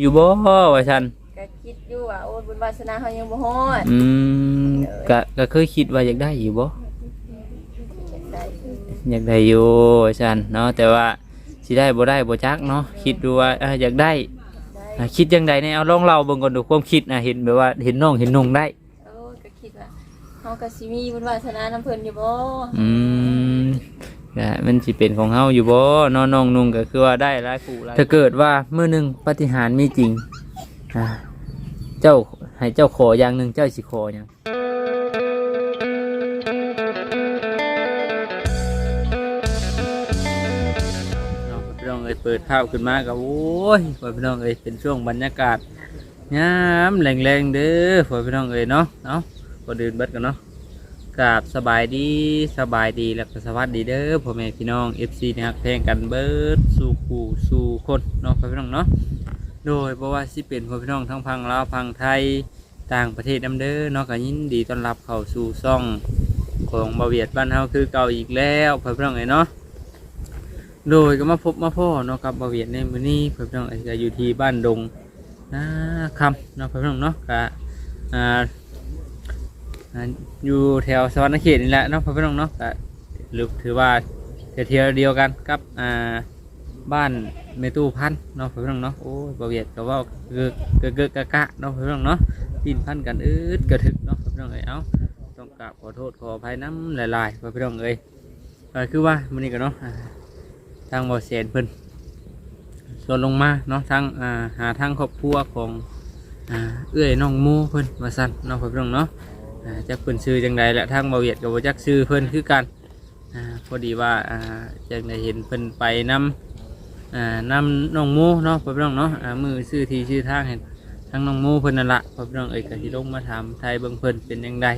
อยู่บ่ว่าซั่นก็คิดอยู่ว่าโอ้ยบุญวาสนาเขายังบ่ฮอดอืมก็ก็เคยคิดว่าอยากได้อยู่บ่อยากได้คืออยากได้อยู่ว่าซั่นเนาะแต่ว่าสิได้บ่ได้บ่จักเนาะคิดดูว่าเอ้ออยากได้ได้อะคิดจังไดเนี่ยเอาลองเล่าเบิ่งก่อนดูความคิดนะเห็นแบบว่าเห็นน้องเห็นนุ่งได้ โอ้ยก็คิดว่าเฮาก็สิมีบุญวาสนานํเพิ่นอยู่บ่อืม ก็มันสิเป็นของเฮาอยู่บ่เน้องน้องนุ่งก็คือว่าได้หลายคู่หลายถ้าเกิดว่ามื้อหนึงปาฏิหารย์มีจริงอ่าเจ้าให้เจ้าขออย่างหนึงเจ้าสิขอหยังน้องพี่น้องเอ้ยเปิดภาพขึ้นมาก็โอ้ยพี่น้องเอ้ยเป็นช่วงบรรยากาศงามแรงๆเด้อพี่น้องเอ้ยเนาะเอ้าก่อนอื่นเบิดกันเนาะ กราบสบายดีสบายดีแล้วก็สวัสดีเด้อพ่อแม่พี่น้อง FC นะครับแทงกันเบิดสู่คู่สู่คนเนาะพ่อพี่น้องเนาะโดยเพราะว่าสิเป็นพ่อพี่น้องทั้งพังลาวพังไทยต่างประเทศนํเด้อเนาะก็ยินดีต้อนรับเข้าสู่ซ่องของบาเวียดบ้านเฮาคือเก่าอีกแล้วพ่อพี่น้องเอ้เนาะโดยก็มาพบมาพ่อเนาะกับบาเวียดในมื้อนี้พ่อพี่น้องเอ้ก็อยู่ที่บ้านดงนาคำเนาะพ่อพี่น้องเนาะก็อ่า อ่าอยู่แถวสวรรณเขตนี่แหละเนาะพ่อพี่น้องเนาะก็หรือถือว่าแถวเดียวกันกับอ่าบ้านเมตูพันเนาะพ่อพี่น้องเนาะโอ้ยบาเวียดก็เว่าเกเกเกกะกะเนาะพ่อพี่น้องเนาะดินพันกันอืดกระถึกเนาะพ่อพี่น้องเอ้ยเอ้าต้องกราบขอโทษขออภัยน้ำหลายๆพ่อพี่น้องเอ้ยเอ่อคือว่ามื้อนี้ก็เนาะอ่าทางบ่อแสนเพิ่นส่วนลงมาเนาะทางอ่าหาทางครอบครัวของอ่าเอื้อยน้องมูเพิ่นว่าซั่นเนาะพ่อพี่น้องเนาะอ่า จักเพิ่นชื่อจังใดและทางเบาเวียดกับบ่จักชื่อเพิ่นคือกันพอดีว่าจังได้เห็นเพิ่นไปนำอ่านำน้องมูเนาะพ่อพี่น้องเนาะมือชื่อที่ชื่อทางเห็นทางน้องมูเพิ่นนั่นละพ่อพี่น้องเอ้ยก็สิลงมาถามไทยเบิ่งเพิ่นเป็นจังใด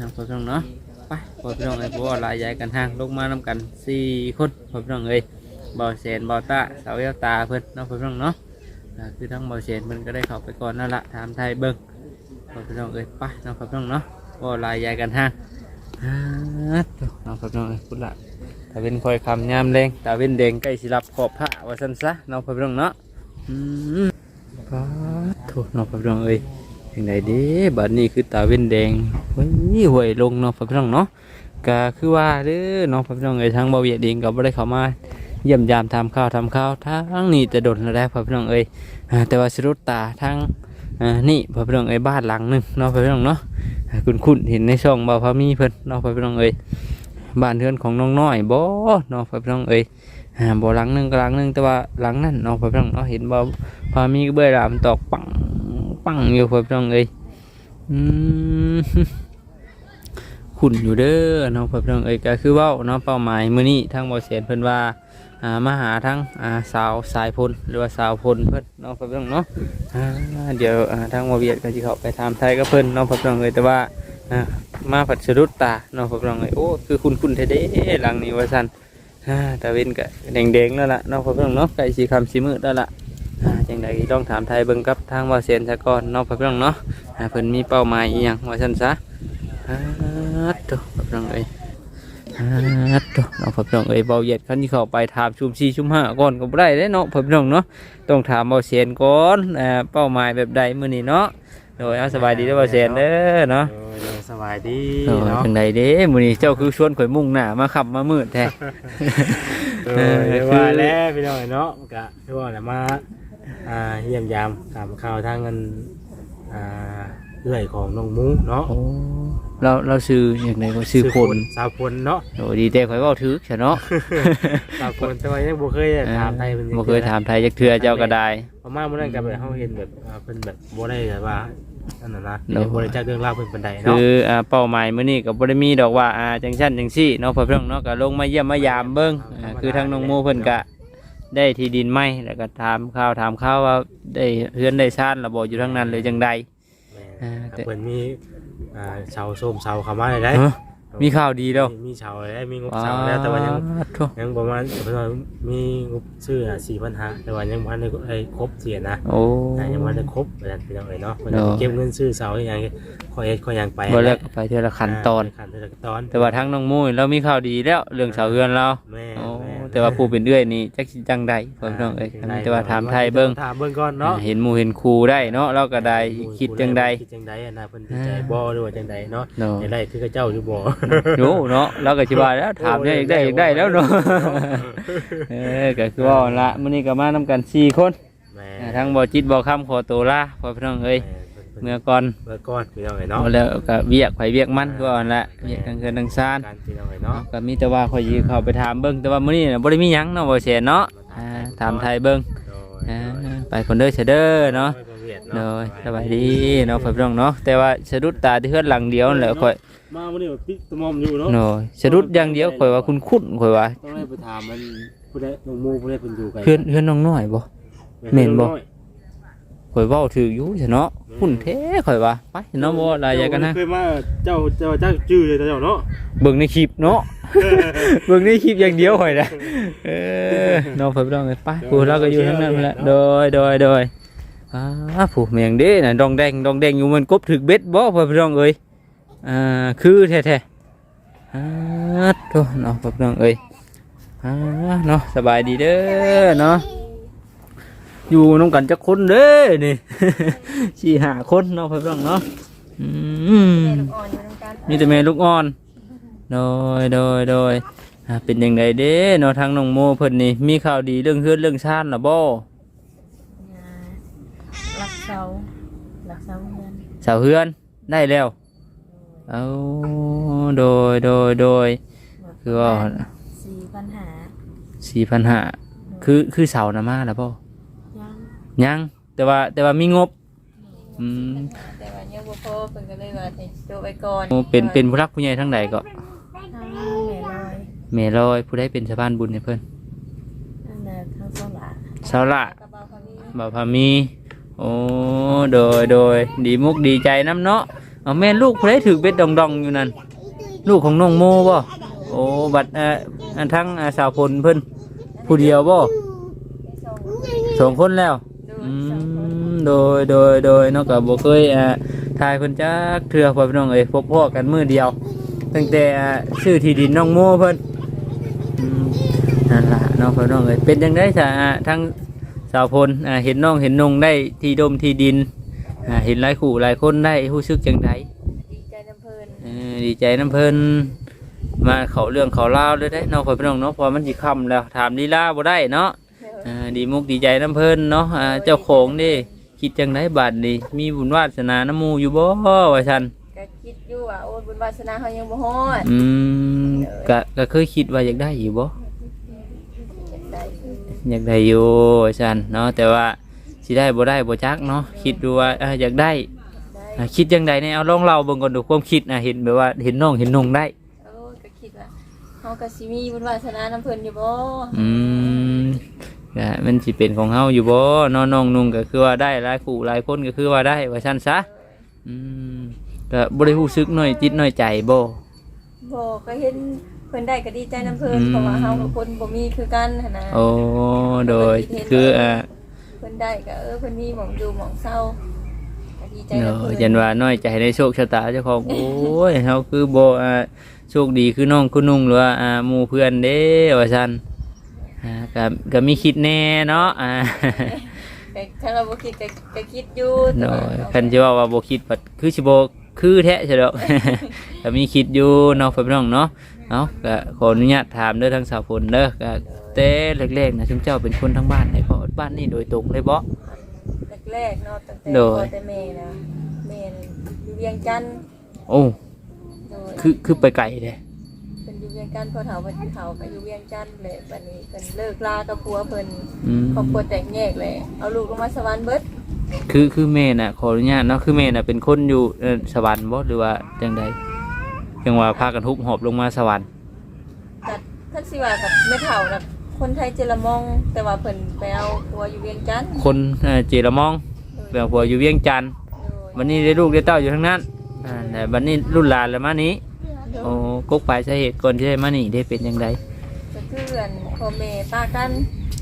น้องพ่อพี่น้องเนาะไปพ่อพี่น้องเอ้ยบ่หลายยายกันทางลงมานํกันสี่คนพ่อพี่น้องเอ้ยเบาแสนบาตาสาวเอวตาเพิ่นเนาะพ่อพี่น้องเนาะคือทั้งบาแสนเพิ่นก็ได้เข้าไปก่อนนั่นละถามไทยเบิ่ง พ่อพี่น้องเอ้ยไปน้องพ่อพี่น้องเนาะก็ลายยายกันฮะน้องพ่อพี่น้องเอ้ยพุดละตาเว้นคอยคำยามแรงตาเว้นแดงใกล้สิรับขอบผ้าว่าสันซะน้องพ่อพี่น้องเนาะอืมป้าถูน้องพ่อพี่น้องเอ้ยยังไงเด้บัดนี้คือตาเว้นแดงเฮ้ยห่วยลงน้องพ่อพี่น้องเนาะก็คือว่าเด้อน้องพ่อพี่น้องเอ้ยทางบ่าวเวียดเองก็บ่ได้เข้ามาเยี่ยมยามทำข้าวทำข้าวทั้งนี้แต่โดนแล้วได้พ่อพี่น้องเอ้ยแต่ว่าสรุปตาทั้ง อ่านี่พ่อพี่น้องเอ้ยบ้านหลังหนึงเนาะพ่อพี่น้องเนาะคุณคุณเห็นในช่องบ่าวพามีเพิ่นเนาะพ่อพี่น้องเอ้ยบ้านเรือนของน้องน้อยบ่เนาะพ่อพี่น้องเอ้ยอ่าบ่หลังหนึงก็หลังหนึงแต่ว่าหลังนั้นเนาะพ่อพี่น้องเนาะเห็นบ่าวพามีก็เบื่อหลามตอกปังปังอยู่พ่อพี่น้องเอ้ยอืมขุนอยู่เด้อเนาะพ่อพี่น้องเอ้ยก็คือเว้าเนาะเป้าหมายมื้อนี้ทางบ่เสียนเพิ่นว่า มาหาทั้งสาวสายพลหรือว่าสาวพลเพิ่นนาะพ่อพี่น้องเนาะเดี๋ยวทางมาเวียดก็จะเข้าไปถามไทยกับเพิ่นน้องพ่อพี่น้องเลยแต่ว่ามาผัดสะดุดตาน้องพ่อพี่น้องเลยโอ้คือคุณคุณเท่ๆหลังนี้ว่าซั่นอ่าตาเว้นก็แดงๆแล้วล่ะน้องพ่อพี่น้องเนาะใกล้สีคำสีมืดแล้วล่ะอ่าจังใดต้องถามไทยเบิ่งกับทางว่าเซียนซะก่อนน้องพ่อพี่น้องเนาะเพิ่นมีเป้าหมายอีหยังว่าซั่นซะอ่าตัวพ่อพี่น้องเอ้ย อ่าตัวเน้องพ่อพี่น้องเอ้ยเบาเหยียดคันที่เข้าไปถามชุม4ชุม5ก่อนก็บ่ได้เด้เนาะพ่อพี่น้องเนาะต้องถามเบาเสียนก่อนอ่าเป้าหมายแบบใดมื้อนี้เนาะโดยเอาสบายดีเด้อเบาเสียนเด้อเนาะโอ้ยโดยสบายดีโดยเนาะจังใดเด้มื้อนี้เจ้าคือชวนข่อยมุ่งหน้ามาขับมามืดแท้โดยเรียกว่าแล้วพี่น้องเนาะกะเรียกว่าอะไรมาอ่าเยี่ยมยามถามข่าวทางเงินอ่า เอื้อยของน้องมุ้งเนาะโอ้เราเราซื้ออย่างไรก็ซื้อผลสาวพลเนาะโอ้ดีแต่ข่อยเว้าถึกซะเนาะ สาวพลแต่ว่ายังบ่เคยถามไทยเพิ่นบ่เคยถามไทยจักเทื่อเจ้าก็ได้ประมาณมื้อนั้นก็แบบเฮาเห็นแบบอ่าเพิ่นแบบบ่ได้แบบว่านั่นน่ะนะเนาะบ่ได้จักเรื่องราวเพิ่นปานใดคืเนาะออ่าเป้าหมายมื้อนี้ก็บ่ได้มีดอกว่าอ่าจังซั่นจังซี่เนาะพ่อพี่น้องเนาะก็ลงมาเยี่ยมมายามเบิ่งอ่าคือทางน้องโมเพิ่นก็ได้ที่ดินไหมแล้วก็ถามข่าวถามข่าวว่าได้เฮือนได้ชานระบ่อยู่ทางนั้นหรือจังใดแม่ อ่าแต่เพิ่นมีอ่าชาวส้มชาวเข้ามาได้ได้เอ้อมีข่าวดีเด้อมีชาวได้มีงบชาวแล้วแต่ว่ายังว้าวโถ่ยังประมาณเพิ่นว่ามีงบซื้อสี่พันห้าแต่ว่ายังพันได้ไอ้ครบเสียนะโอ้แต่ยังพันได้ครบอาจารย์พี่น้องเอ๋ยเนาะเพิ่นเนาะเก็บเงินซื้อเสาอย่างเงี้ยคอยคอยยังไปบ่เลิกไปเทื่อละขั้นตอนขั้นตอนขั้นตอน แต่ว่าทางน้องมูนี่เรามีข่าวดีแล้วเรื่องเสาเฮือนเรา แม่โอ้ แม่ถ แต่ว่าผู้เป็นเอื้อยนี่จักสิจังใดพ่อพี่น้องเอ้ยแต่ว่าถามไทยเบิ่งถามเบิ่งก่อนเนาะเห็นหมู่เห็นครูได้เนาะเราก็ได้คิดจังใดคิดจังใดอะนะเพิ่นสิใจบ่หรือว่าจังใดเนาะเนาะจะได้คือกับเจ้าอยู่บ่โยเนาะเราก็สิว่าแล้วถามเนี่ยอยากได้อยากได้แล้วเนาะเออก็คือว่าละมื้อนี้ก็มานำกันสี่คนแม่อ่าทั้งบ่จิตบ่คำขอตัวลาพ่อพี่น้องเอ้ยแม่ เมื่อก่อนเมื่อก่อนพี่น้องเอ้ยเนาะเอาแล้วก็เวียกไผเวียกมันก็อ่อนละเวียกทางเกินทางซ่านการพี่น้องเอ้ยเนาะก็มีแต่ว่าข่อยสิเข้าไปถามเบิ่งแต่ว่ามื้อนี้น่ะบ่ได้มีหยังเนาะบ่แซ่นเนาะอ่าถามไทยเบิ่งโดยอ่าไปคนเด้อเสยเด้อเนาะ โดโดยสบายดีเนาะพ่อพี่น้องเนาะแต่ว่าสะดุดตาที่เฮือนหลังเดียวนั่นแหละข่อยมาวันนี้ปิดตะมอมอยู่เนาะโน้ยสะดุดอย่างเดียวข่อยว่าคุ้นๆข่อยว่าต้องให้ไปถามมันผู้ใดน้องหมูผู้ใดเพิ่นอยู่ไกลเฮือนเฮือนน้องน้อยบ่ แม่นบ่ ข่อยเว้าถูกอยู่ซะเนาะคุ้นแท้ข่อยว่าไปเนาะบ่หลายอย่างกันนะ เคยมาเจ้าเจ้าเจ้าชื่อเลยเจ้าเนาะ เบิ่งในคลิปเนาะ เบิ่งในคลิปอย่างเดียวข่อยนะเออเนาะพ่อพี่น้องเอ้ยไปผู้เราก็อยู่ทั้งนั้นนั่นแหละโดยโดยโดยอ่าผู้เมียงเด้น่ะดองแดงดองแดงอยู่มันกบถึกเบ็ดบ่พ่อพี่น้องเอ้ยอ่าคือแท้ๆอ่าโตเนาะพ่อพี่น้องเอ้ยอ่าเนาะสบายดีเด้อเนาะ อยู่น้องกันจักคนเด้อนี่สี่ห้าคนเนาะพ่อพี่น้องเนาะอืมแม่ลูกอ่อนอยู่นำกันมีแต่แม่ลูกอ่อนโดยโดยโดยอ่าเป็นยังไงเด้เนาะทางน้องโมเพิ่นนี่มีข่าวดีเรื่องเฮือนเรื่องชาติล่ะบ่รักเสารักเสาเงินสาวเฮือนได้แล้วเอาโดยโดยโดยคือว่าสี่ปัญหาสี่พันห้าคือคือเสานะมาแล้วบ่ ยังยังแต่ว่าแต่ว่ามีงบอืมแต่ว่ายังบ่พอเพิ่นก็เลยว่าให้โตไปก่อนโอ้เป็นเป็นผู้รักผู้ใหญ่ทั้งใดก็ทางแม่ลอยแม่ลอยผู้ใดเป็นสะพานบุญให้เพิ่นนั่นน่ะทางสองหลาสาวละ กระเป๋าพามีบ่าวพามี โอ้โดยโดยดีมุกดีใจน้ำเนาะเอาแม่นลูกผู้ใดถือเบ็ดดองดองๆอยู่นั่น ลูกของน้องโมบ่โอ้บัดเอ่ออันทั้งอ่าสาวพลเพิ่นผู้เดียวบ่สองสองคนแล้วดู อืสองคนมโดยโดยโดยเนาะก็บ่เคยอ่าทายเพิ่นจักเทื่อพ่อพี่น้องเอ้ยพบพ่อกันมื้อเดียว ตั้งแต่อ่าซื้อที่ดินน้องโมเพิ่นอืมนั่นล่ะเนาะพ่อพี่น้องเอ้ยเป็นจังได๋ซะอ่าทั้งสาวพลอ่าเห็นน้องเห็นนงได้ที่ดมที่ดินอ่าเห็นหลายคู่หลายคนได้รู้สึกจังไดดีใจน้ำเพลินเออดีใจน้ำเพิ่นมาเขาเรื่องเขาเล่าวเลยได้เนาะพ่อพี่น้องเนาะเพอมันสิค่ำแล้วถามลีลาบ่ได้เนาะอ่า ดีมุกดีใจน้ำเพิ่นเนาะอ่าเจ้าของเด้คิดจังไดบาดนี้มีบุญวาสนาน้ำหมูอยู่บ่ว่าซั่นก็คิดอยู่ว่าโอ้ยบุญวาสนาเฮายังบ่ฮอดอืมก็ก็เคยคิดว่าอยากได้อยู่บ่อยากได้อยากได้อยู่ว่าซั่นเนาะแต่ว่าสิได้บ่ได้บ่จักเนาะคิดดูว่าอ่าอยากได้ได้อ่าคิดจังไดเนี่ยเอาลองเล่าเบิ่งก่อนดูความคิดอะเห็นแบบว่าเห็นน้องเห็นนงได้ โอ้ยก็คิดว่าเฮาก็สิมีบุญวาสนาน้ำเพลินอยู่บ่อืม ก็มันสิเป็นของเฮาอยู่บ่เนาะน้องนุ่งก็คือว่าได้หลายคู่หลายคนก็คือว่าได้ว่าซั่นซะอืมก็บ่ได้รู้สึกน้อยจิตน้อยใจบ่บ่ก็เห็นเพิ่นได้ก็ดีใจน้ำเพลินอืมเพราะว่าเฮากับคนบ่มีคือกันหั่นนะโอ้โดยคืออ่าเพิ่นได้ก็เออเพิ่นมีหม่องอยู่หม่องเศร้าก็ดีใจเนาน้ำเพลินยันว่าน้อยใจในโชคชะตาเจ้าของโอ้ยเฮาคือบ่อ่าโชคดีคือน้องคือนุ่งหรือว่าอ่าหมู่เพื่อนเด้ว่าซั่น อ่าก็ก็มีคิดแน่เนาะอ่าแต่ถ้าเราบ่คิดก็ก็คิดอยู่แต่โดว่ายคันสิว่าว่าบ่คิดบัดคือสิบ่คือแท้ใช่ดอก ก็มีคิดอยู่เนาะพี่น้องเนาะเนาะก็ขออนุญาตถามเด้อทางสาวฝนเด้อก็แต่แรกๆนะชุมเจ้าเป็นคนทั้งบ้านไหนเพราะบ้านนี่โดยตรงเลยบ่ แรกๆเนาะตั้งแต่โดย พ่อแต่แม่นะแม่น่ะอยู่เวียงจันทน์โอ้โดยคือคือไปไกลเด้เป็นอยู่ เวียงจันทน์พ่อเฒ่าเพิ่นเฒ่าก็อยู่เวียงจันทน์เลยบัดนี้เพิ่นเลิกลากับผัวเพิ่นอืมครอบครัวแตกแยกเลย เอาลูกลงมาสวรรค์เบิดคือคือแม่น่ะขออนุญาตเนาะคือแม่น่ะเป็นคนอยู่เอ่อสวรรค์บ่หรือว่าจังใดจังว่าพากันทุบหอบลงมาสวรรค์จัดทักสิว่ากับแม่เฒ่าน่ะคนไทยเจรมองแต่ว่าเพิ่นไปเอาผัวอยู่เวียงจันทน์คนเอ่อเจรมองโดยแบบผัวอยู่เวียงจันทน์โดยวันนี้ได้ลูกได้เต้าอยู่ทั้งนั้นอ่าแต่บัดนี้รุ่นหลานแล้วมานี้ โอ้กกปลายสาเหตุก่อนที่ได้มานี่ได้เป็นจังไดจะเพื่อนพ่อแม่ป้ากัน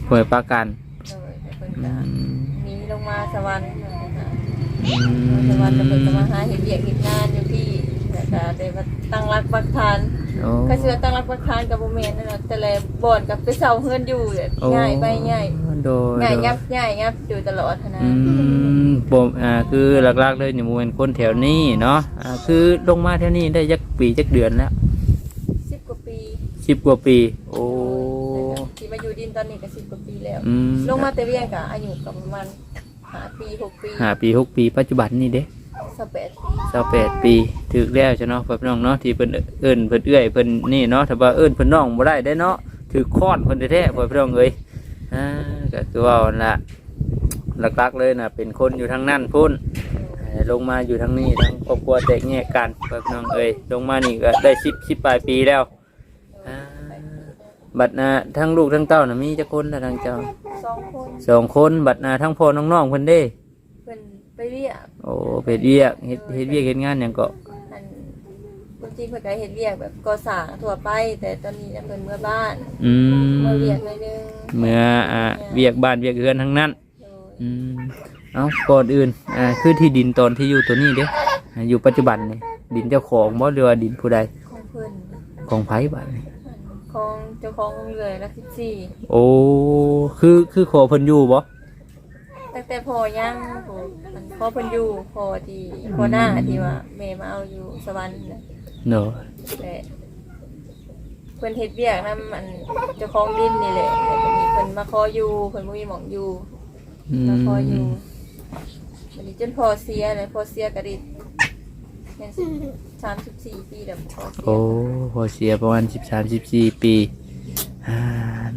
ป่วยปรากันโดยแต่เพิ่นอืก็มหนีลงมาสวรรค์อืสวรรค์แล้วเพิ่นก็มมาหาเฮ็ดเวียกเฮ็ดงานอยู่พี่แล้วก็ได้มาตั้งรักปักฐาน โโอ้ก็สิว่าตั้งรักประคานกับบ่แม่นนั่นน่ะแต่แลบ่อนกับไปเซาเฮือนอยู่เนี่ยโอ้ง่ายไปง่ายโดยง่ายโดยยับง่ายยับอยู่ตลอดหั้นนะอืมผมอ่าคือหลักๆเลยนี่มูเป็นคนแถวนี้เนาะอ่าคือลงมาแถวนี้ได้จักปีจักเดือนแล้ว10กว่าปีสิบกว่าปี โอ้ที่มาอยู่ดินตอนนี้ก็10กว่าปีแล้ว อืมลงมาแต่เวียงก็อายุก็ประมาณ5ปี6ปี ห้าปีหกปีปัจจุบันนี่เด้ 28ปีสาวแปดปีถึกแล้วใช่เนาะพ่อพี่น้องเนาะที่เพิ่นเอิ้นเพิ่นเอื้อยเพิ่นนี่เนาะถ้าว่าเอิ้นเพิ่นน้องบ่ได้ได้เนาะถือค้อนเพิ่นแท้ๆพ่อพี่น้องเอ้ยอ่าก็คือว่านั่นล่ะหลักๆเลยน่ะเป็นคนอยู่ทางนั้นพุ่นเอ่อลงมาอยู่ทั้งนี้ทั้งครอบครัวแตกแยกกันเพื่อนน้องเอ้ยลงมานี่ก็ได้สิบสิบปลายปีแล้วอ่าบัดนาทั้งลูกทั้งเต้านะมีจักคนละทางเจ้าสองคนสองคนบัดนาทั้งพ่อน้องๆเพิ่นเด้ เพิ่น ไปเรียกโอ้เพจเวียกเฮ็ดเฮ็ดเวียกเฮ็ดงานหยังก็อันคนจริงเพิ่นก็เฮ็ดเรียกแบบก่อสร้างทั่วไป แต่ตอนนี้น่ะเพิ่นเมื่อบ้านอืมเมื่อเรียกหน่อยนึงเมื่ออ่าเวียกบ้านเวียกเรือนทั้งนั้น โดยอืมเอาก่อนอื่นอ่าคือที่ดินตอนที่อยู่ตัวนี้เด้อ่าอยู่ปัจจุบันนี่ดินเจ้าของบ่หรือว่าดินผู้ใดของเพิ่นของไผบัดนี้ของเจ้าของเลยละ14โอ้คือคือขอเพิ่นอยู่บ่ ตั้งแต่พอยังโหมันพอเพิ่นอยู่พอที่พอหน้าที่ว่าแม่มาเอาอยู่สวรรค์น่ะเนาะแต่เพิ่นเฮ็ดเวียกนำอันเจ้าของดินนี่แหละแต่ก็มีเพิ่นมาขออยู่เพิ่นบ่มีหม่องอยู่อืมาขออยู่มวันนี้จนพอเสียเลยพอเสียก็ได้แม่น34ปีแล้วพอเสียโอ้พอเสียประมาณสิบสามสิบสี่ปี อ่า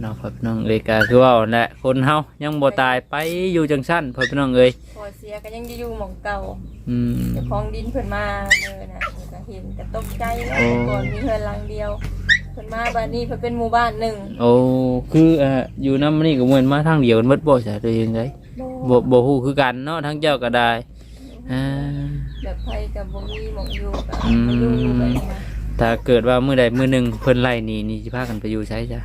น้องพ่อพี่น้องเอ้ยก็คือว่านั่นแหละคนเฮายังบ่ตายไปอยู่จังสั้นพ่อพี่น้องเอ้ยพอเสียก็ยังจะอยู่หม่องเก่าอืม เจ้าของดินเพิ่นมาเลยนะเพิ่นก็เห็นก็ตกใจแล้วโอ้ก่อนมีเฮือนหลังเดียวเพิ่นมาบ้านนี้เพิ่นเป็นหมู่บ้านหนึ่งโอ้คืออ่าอยู่นำนี่ก็เหมือนมาทางเดียวกันเบิดบ่ใช่ตัวเองไดบ่บ่ฮู้คือกันเนาะทั้งเจ้าก็ได้อ่า แบบไผกับบ่มีหม่องอยู่ก็อืมไปอยู่แบบนี้นะถ้าเกิดว่ามื้อใดมื้อหนึงเพิ่นไล่หนี่นี่สิพากันไปอยู่ไสจ้ะ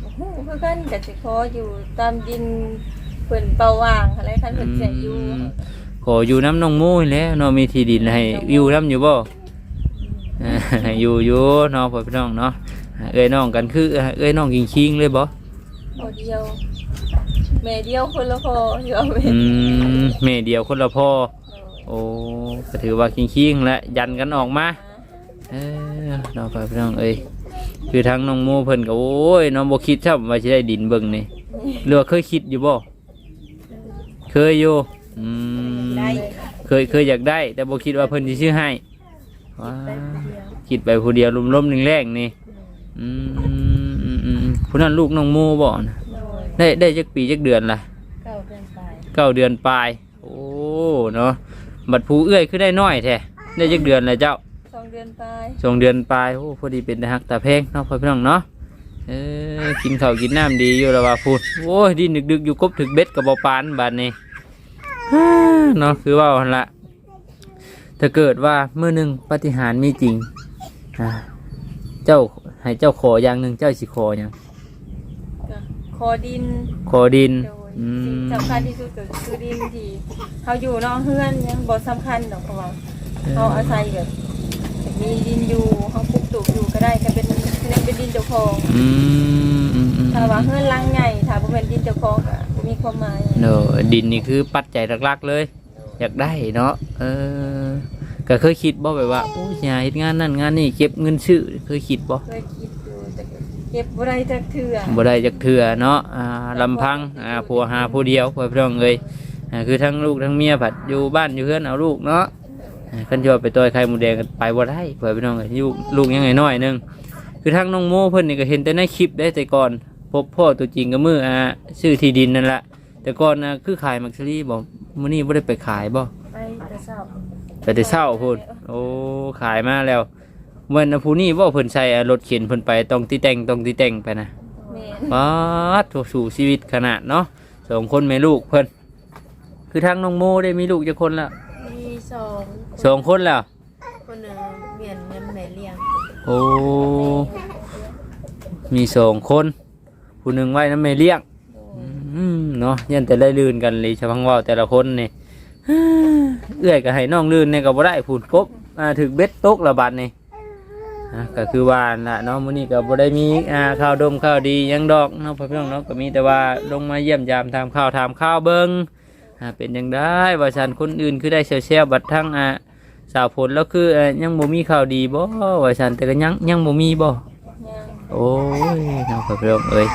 โอ้โหคือกันก็สิขออยู่ตามดินเพิ่นเป่าว่างอะไรคันเพิ่นสิให้อยู่ขออยู่น้ำน้องหมูนี่แหล้วเนาะมีที่ดินให้อยู่น้ำอยู่บ่อ่าอยู่อยู่เน้องพ่อพี่น้องเนาะอ่าเอ้ยน้องกันคือเอ้ยน้องกิงคิงเลยบ่พอเดียวแม่เดียวคนละพออยู่เอาเว้อืมแม่เดียวคนละพ่อโอ้ก็ถือว่าคิงคิงและยันกันออกมาเออน้องพ่อพี่น้องเอ้ย คือทั้งน้องโมเพิ่นก็โอ้ยน้องบ่คิดซ้ำว่าสิได้ดินเบิ่งนี่หรือว่าเคยคิดอยู่บ่เคยอยู่อืมได้ เคยเคยอยากได้ แต่บ่คิดว่าเพิ่นสิซื้อให้ว้าคิดไปผู้เดียวล้มๆแรงๆนี่อืมอืมอืมอืมผู้นั้นลูกน้องโมบ่นะได้ได้จักปีจักเดือนละเก้าเดือนไปเก้าเดือนปลาย โอ้ เนาะ บัดผู้เอื้อยคือได้น้อยแท้ได้จักเดือนแล้วเจ้าสอง เดือนไปสองเดือนปลายโอ้พอดีเป็นตาหักตาแพงเนาะพ่อพี่น้องเนาะเออกินข้าวกินน้ำดีอยู่แล้วว่าพูดโอ้ยดินดึกๆอยู่กบถึกเบ็ดกับบปานบาดนี้ฮ่าเนาะคือว่าหั่นละถ้าเกิดว่าเมื่อหนึ่งปาฏิหารย์มีจริงอ่าเจ้าให้เจ้าขออย่างหนึ่งเจ้าสิขออย่างก็คอดินขอดิน โดยอืสิ่งมสำคัญที่สุดก็คือดินที่เขาอยู่นอกเฮือนยังบ่สำคัญดอกเพราะว่าเขาอาศัยแบบ มีดินอยู่เขาปลูกตูกอยู่ก็ได้ก็เป็นยังเป็นดินเจ้าของอืมอืมอืมถ้าว่าเฮือนหลังใหญ่ถ้าบ่เป็นดินเจ้าของก็บ่มีความหมายเนอะดินนี่คือปัจจัยหลักๆเลย อยากได้เนาะเออก็เคยคิดบ่แบบว่าโอ้ยอย่าเฮ็ดงานนั่นงานนี่เก็บเงินซื้อเคยคิดบ่เคยคิดอยู่แต่ก็เก็บบ่ได้จักเทื่อบ่ได้จักเทื่อเนาะอ่าลำพังอ่าผัวหาผู้เดียวพ่อพี่น้องเอ้ยอ่าคือทั้งลูกทั้งเมียผัดอยู่บ้านอยู่เฮือนเอาลูกเนาะ อ่าคันจะว่าไปต่อยไข่หมูแดงกันไปบ่ได้พ่อพี่น้องเอ้ยอยู่ลูกยังไงน้อยหนึงคือทั้งน้องโมเพิ่นนี่ก็เห็นแต่ในคลิปได้แต่ก่อน พบพ่อตัวจริงก็มืออ่าซื้อที่ดินนั่นแหละแต่ก่อนนะคือขายมักซรี่บ่มื้อนี้บ่ได้ไปขายบ่ไปแต่เช้าแต่ได้เศร้าพูดโอ้ขายมาแล้ววันนะผู้นี้ว่าเพิ่นใส่รถเข็นเพิ่นไปต้องตีแต่งต้องตีแต่งไปนะแม่นป๊าดโถสู่ชีวิตขนาดเนาะสองคนแม่ลูกเพิ่นคือทางน้องโมได้มีลูกจะคนละมี สองสองคนแล้ว คนหนึ่งเมียนยังแม่เลี้ยงโอ้ มีสองคน ผู้หนึ่งไว้น้ำแม่เลี้ยงอืมเนาะยันแต่ได้ลื่นกันเลยชาวพังเว่าแต่ละคนนี่ เอื้อยก็ให้น้องลื่นเนี่ยก็บ่ได้พูดกบอ่าถึกเบ็ดตกระบาดนี่อะก็คือว่าน่ะเนาะมื้อนี้ก็บ่ได้มีอ่าข่าวดมข่าวดีหยังดอกเนาะพ่อพี่น้องเนาะก็มีแต่ว่าลงมาเยี่ยมยามถามข่าวถามข่าวเบิ่งอ่า เป็นจังได๋ว่าซั่นคนอื่นคือได้เซลๆบัดทั้งอ่าสาวผลแล้วคือเอ่อยังบ่มีข่าวดีบ่ว่าซั่นแต่ก็ยังยังบ่มีบ่ยังโอ้ยเนาะพ่อพี่น้องเอ้ย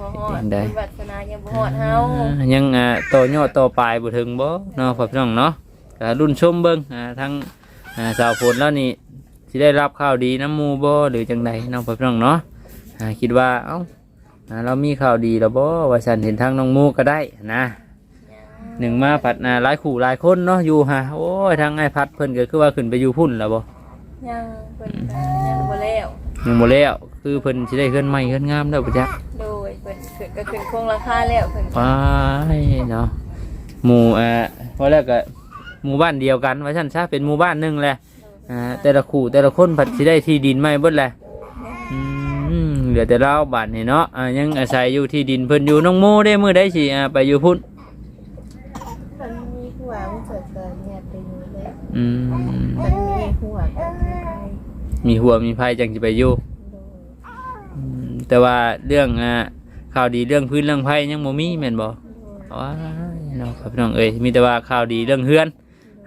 บ่ฮอดเป็นได้บุญวัฒนายังบ่ฮอดเฮาอ่ายังอ่าต่อยอดต่อปลายบ่ถึงบ่เนาะพ่อพี่น้องเนาะก็รุ่นชมเบิ่งอ่าทั้งอ่าสาวผลแล้วนี่สิได้รับข่าวดีน้ำหมู่บ่หรือจังใดเนาะพ่อพี่น้องเนาะอ่าคิดว่าเอ้าอ่าเรามีข่าวดีแล้วบ่ว่าฉันเห็นทางน้องหมู่ก็ได้นะ หนึ่งมาผัดอ่าหลายคู่หลายคนเนาะอยู่ฮะโอ้ยทางไอ้พัดเพิ่นก็คือว่าขึ้นไปอยู่พุ่นแล้วบ่ยังเพิ่นก็ยังบ่แล้วยังบ่แล้วคือเพิ่นสิได้เฮือนใหม่เฮือนงามแล้วบ่จ๊ะโดยเพิ่นขึ้นก็ขึ้นโครงราคาแล้วเพิ่นก็ว้ายเนาะหมู่อ่าเพราะแล้วก็หมู่บ้านเดียวกันว่าฉันซะเป็นหมู่บ้านหนึงแหละอ่าแต่ละคู่แต่ละคนผัดสิได้ที่ดินใหม่เบิดแหละอืมเหลือแต่เราบ้านนี่เนาะอ่ายังอาศัยอยู่ที่ดินเพิ่นอยู่น้องโมได้มื้อใดสิอ่าไปอยู่พุ่นมันมีหัวมันเกิดเกิดเนี่ยไป อยู่เลยอืมมันมีหัวกับมีไฟมีหัวมีภัยจังสิไปอยู่โดยอืมแต่ว่าเรื่องอ่าข่าวดีเรื่องพื้นเรื่องภัยยังบ่มีแม่นบ่โดยว้ายเนาะครับพี่น้องเอ้ยมีแต่ว่าข่าวดีเรื่องเฮือน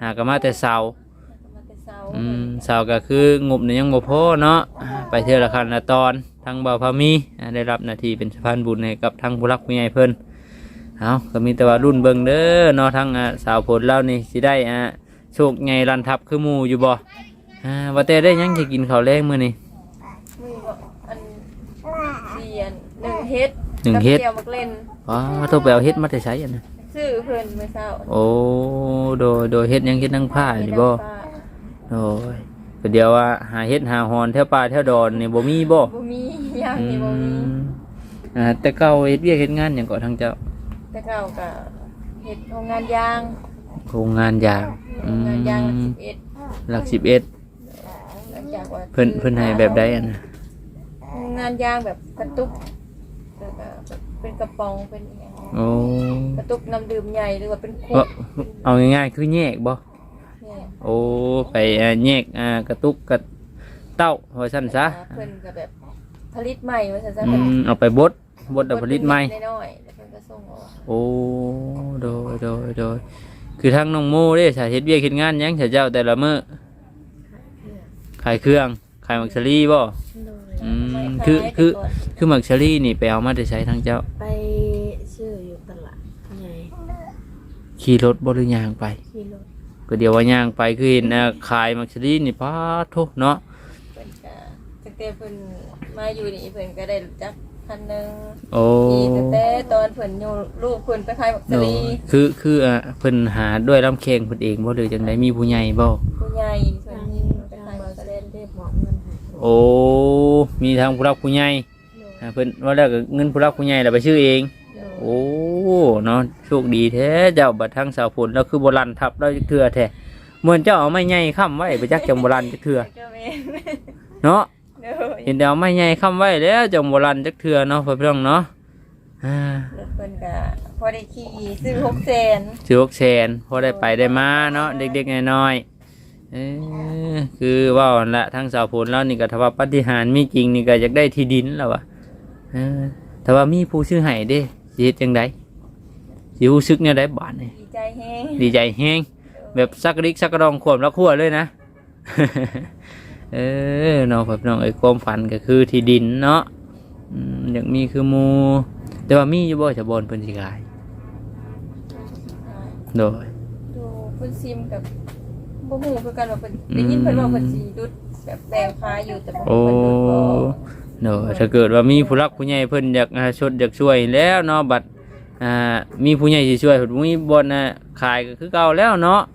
หากนมาแต่เช้า มาแต่เช้าอืมเช้าก็คืองบเนี่ยยังบ่พอเนาะอ่าไปเที่ยวละคันละตอนทางบ่าวพามีอ่าได้รับหน้าที่เป็นสะพานบุญให้กับทางผู้รักผู้ใหญ่เพิ่นเอาก็มีแต่ว่ารุ่นเบิ่งเด้อเนาะทางอ่าสาวผลเรานี่สิได้อ่า โชคใหญ่รันทับคือหมู่อยู่บ่อ่าว่าแต่ได้หยังจะกินข้าวแรงมื้อนี้ มือบ่อันเรียนหนึ่งเฮ็ดหนึ่งเฮ็ด กับเกี่ยวมักเล่นว้าต้องไปเอาเฮ็ดมาแต่ไสอันน่ะซื้อเพิ่นเมื่อเช้าโอ้โดยโดยเฮ็ดหยังเฮ็ดนังผ้านี่บ่เฮ็ดน้ำปลาโอ้ยก็เดี๋ยวว่าหาเฮ็ดหาหอนแถวป่าแถวดอนนี่บ่มีบ่บ่มีย่างนี่บ่มีอืมอ่าแต่เก่าเฮ็ดเวียกเฮ็ดงานหยังก็ทางเจ้าแต่เก่าก็เฮ็ดโรงงานยาง โรงงานยางโรงงานยางอืม11หลักสิบเอ็ดหลังจากว่าเพิ่นเพิ่นให้แบบใดอะนะโรงงานยางแบบกระตุกแล้วก็แบบเป็นกระป๋องเป็นอหยังโอ้กระตุกน้ำดื่มใหญ่หรือว่าเป็นขวว่าดเอาง่ายๆคือแยกบ่เนี่ยโอ้ไปอ่าแยกอ่ากระตุกกระเต้าว่าซั่นซะเพิ่นก็แบบผลิตใหม่ว่าซั่นซะอืเพิ่นมเอาไปบดบดเอาผลิตใหม่ น้อยๆแล้วเพิ่นก็ส่งออก โอ้โดยโดยโดย คือทางน้องโมเด้สาเฮ็ดเวียกเฮ็ดงานหยังเสียเจ้าแต่ละมื้อขายเครื่องขายมักซะรี่บ่โดยอืมไม่คือขายคือแต่ก่นคือมักซะรี่นี่ไปเอามาแต่ใช้ทางเจ้า ไปชื่ออยู่ตลาดไงขี่รถบ่หรือย่างไปขี่รถก็เดี๋ยวว่าย่างไปคือเห็นอ่าขายมักซะรี่นี่ป้าโทเนาะเพิ่นก็ตั้งแต่เพิ่นมาอยู่นี่เพิ่นก็ได้รู้จัก คันหนึงโอ้มีตั้งแต่ตอนเพิ่นอยู่ลูกเพิ่นไปขายบักโดซะยลีคือคืออะเพิ่นหาด้วยลำแข้งเพิ่นเองบ่หรือจังไดมีผู้ใหญ่บ่ผู้ใหญ่เพิ่นทางนี่นี้ไปทาขางยบบัริกซะษัทลีได้บอกเงินให้โอ้มีทางผู้รักผู้ใหญ่โดยอ่าเพิ่นว่าแล้วก็เงินผู้รักผู้ใหญ่แล้วไปชื่อเอง โดยโอ้เนาะโชคดีแท้เจ้าบัดทางสาวผลแล้วคือโบราณทับเราจักเทื่อแท้เหมือนเจ้าเอาไม้ใหญ่ค้ำไว้ไปจักจังโบราณจักเทื่อก็แม่นเนาะ เด้อเห็นแต่เอาไม้ใหญ่ค้ำไว้แล้วจังโบราณจักเทื่อเนาะพ่อพี่น้องเนาะอ่าแล้วเพิ่นก็พอได้ขี่ซื้อ6แสนถือว่าแสนพอได้ไปได้มาเนาะเด็กๆน้อยๆเออคือว่าหั่นละทั้งสาวผลแล้วนี่ก็ถ้าว่าปฏิหารย์มีจริงนี่ก็อยากได้ที่ดินแล้ววะเออแต่ว่ามีผู้ชื่อไห้เด้สิเฮ็ดจังไดสิรู้สึกเนี่ยได้บาทนี่ดีใจแฮงดีใจแฮงแบบสักริกสักกระดองขวมแล้วขั้วเลยนะ เออเนาะแบบน้องไอ้ความฝันก็คือที่ดินเนาะอืมอยากมีคือหมูแต่ว่ามีอยู่บ่จะบอนเพิ่นสิขายอ่าโดยดูเพิ่นซิมกับบ่ฮู้คือกันว่าเพิ่นได้ยินเพิ่นว่าเพิ่นสิดุดแบบแปลงฟ้าอยู่แต่บ่โอ้ฮู้เพิ่นดุดบ่เนาะถ้าเกิดว่ามีผู้รักผู้ใหญ่เพิ่นอยากอ่าชดอยากช่วยแล้วเนาะบัดอ่ามีผู้ใหญ่สิช่วยเพิ่นบ่มีบ่อนน่ะขายก็คือเก่าแล้วเนาะทางสะพน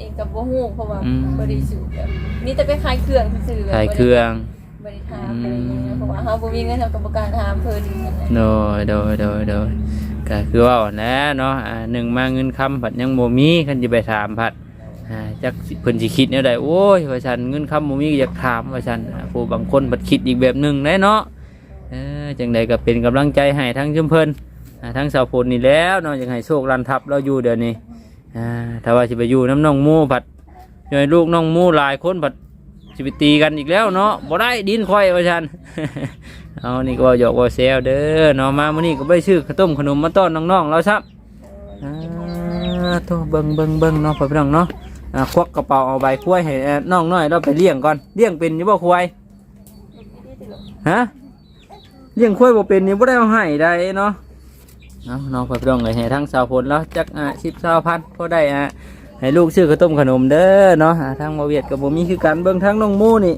เองก็บ่ฮู้เพราะว่าอืม บ่ได้สูแบบมีแต่ไปขายเครื่องซื่อๆแบบขายเครื่องบ่ได้ถามอะไรอย่างเงี้ยเพราะว่าเฮาบ่มีเงินเฮาก็บ่กล้าถามเพิ่นนั่นแหละโดยโดยโดยโดยก็คือว่าแหล้วเนาะอ่าหนึ่งมาเงินคำผัดยังบ่มีคันจะไปถามผัดอ่าจักสิเพิ่นสิคิดแนวใดโอ้ยว่าฉันเงินคำบ่มีก็อยากถามว่าฉันอ่าผู้บางคนผัดคิดอีกแบบหนึงแหล้เนาะเออจังใดก็เป็นกำลังใจให้ทั้งชุมเพิ่นอ่าทั้งสาวพลนี่แหล้วเนาะอยากให้โชครันทับเราอยู่เดี๋ยวนี้ อ่าถ้าว่าสิไปอยู่น้ำน้องมูผัดอยากให้ลูกน้องมูหลายคนผัดสิไปตีกันอีกแล้วเนาะบ่ได้ดินค่อยว่าฉัน เอานี่ก็หยอกว่าแซวเด้อเนาะมามื้อนี้ก็ไปซื้อข้าวต้มขนมมาต้อนน้องๆเราซับอ่าโตเบิ่งเบิ่งเบิ่งเนาะพ่อพี่น้องเนาะอ่าควักกระเป๋าเอาใบกล้วยให้เอ่อน้องน้อยเราไปเลี้ยงก่อนเลี้ยงเป็นอยู่บ่ควายฮะเลี้ยงควายบ่เป็นนี่บ่ได้เอาให้ได้เนาะ เอาะน้องพ่อพี่น้องเลยให้ทั้งสาวผลแล้วจักอ่า10 20พันพอได้อะให้ลูกซื้อข้าวต้มขนมเด้อเนาะอ่าทางบ่เวียดก็บ่มีคือกันเบิ่งทางน้องมูนี่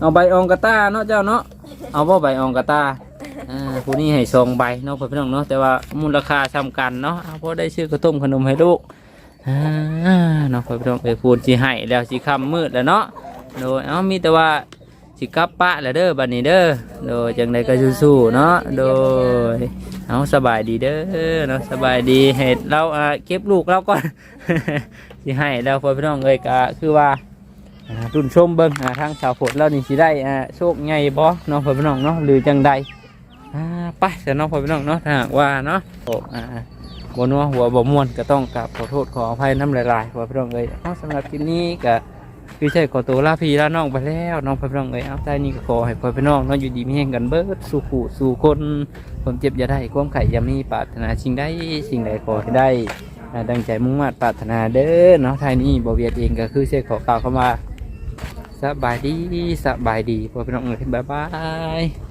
เอาใบอองกาตาเนาะเจ้าเนาะเอาบ่ใบอองกาตาอ่าผู้นี้ให้สองใบเนาะพ่อนพี่น้องเนาะแต่ว่ามูลค่าซ้ำกันเนาะเอาพอได้ซื้อข้าวต้มขนมให้ลูกอ่าเนาะพ่อนพี่น้องเอ้ยพูดสิให้แล้วสิคำมืดแล้วเนาะโดยเอามีแต่ว่าสิกลับปะแล้วเด้อบัดนี้เด้อโดยจังไดก็สู้ๆเนาะโดย เอาสบายดีเด้อเนาะสบายดีให้เราอ่าเก็บลูกเราก่อนสิให้แล้วเพื่อนพี่น้องเอ้ยก็คือว่ารุ่นชมเบิ้งทางชาวโพดแล้วนี่สิได้โชคไงบ่เน้องพ่อพี่น้องเนาะหรือจังใดไปแต่น้องพ่อพี่น้องเนาะถ้าหากว่าเนาะโอ้บนัวหัวบ่มวนก็ต้องกราบขอโทษขออภัยน้ำลายๆพ่อพี่น้องเอ้ยสำหรับคลิปนี้ก็ คือใช่ขอตัวลาพี่ลาน้องไปแล้วน้องพ่อพี่น้องเอ้ยเอาใจนี่ก็ขอให้พ่อพี่น้องเนาะอยู่ดีมีแห่งกันเบิดสู่ขู่สู่คนความเจ็บอย่าได้ความไข่อย่ามีปรารถนาสิ่งใดสิ่งใดขอให้ได้ดังใจมุ่งมั่นปรารถนาเด้อเนาะทายนี้บเวียดเองก็คือเสียขอกล่าวเข้ามาสบายดีสบายดีพ่อพี่น้องเอ้ยบ๊ายบาย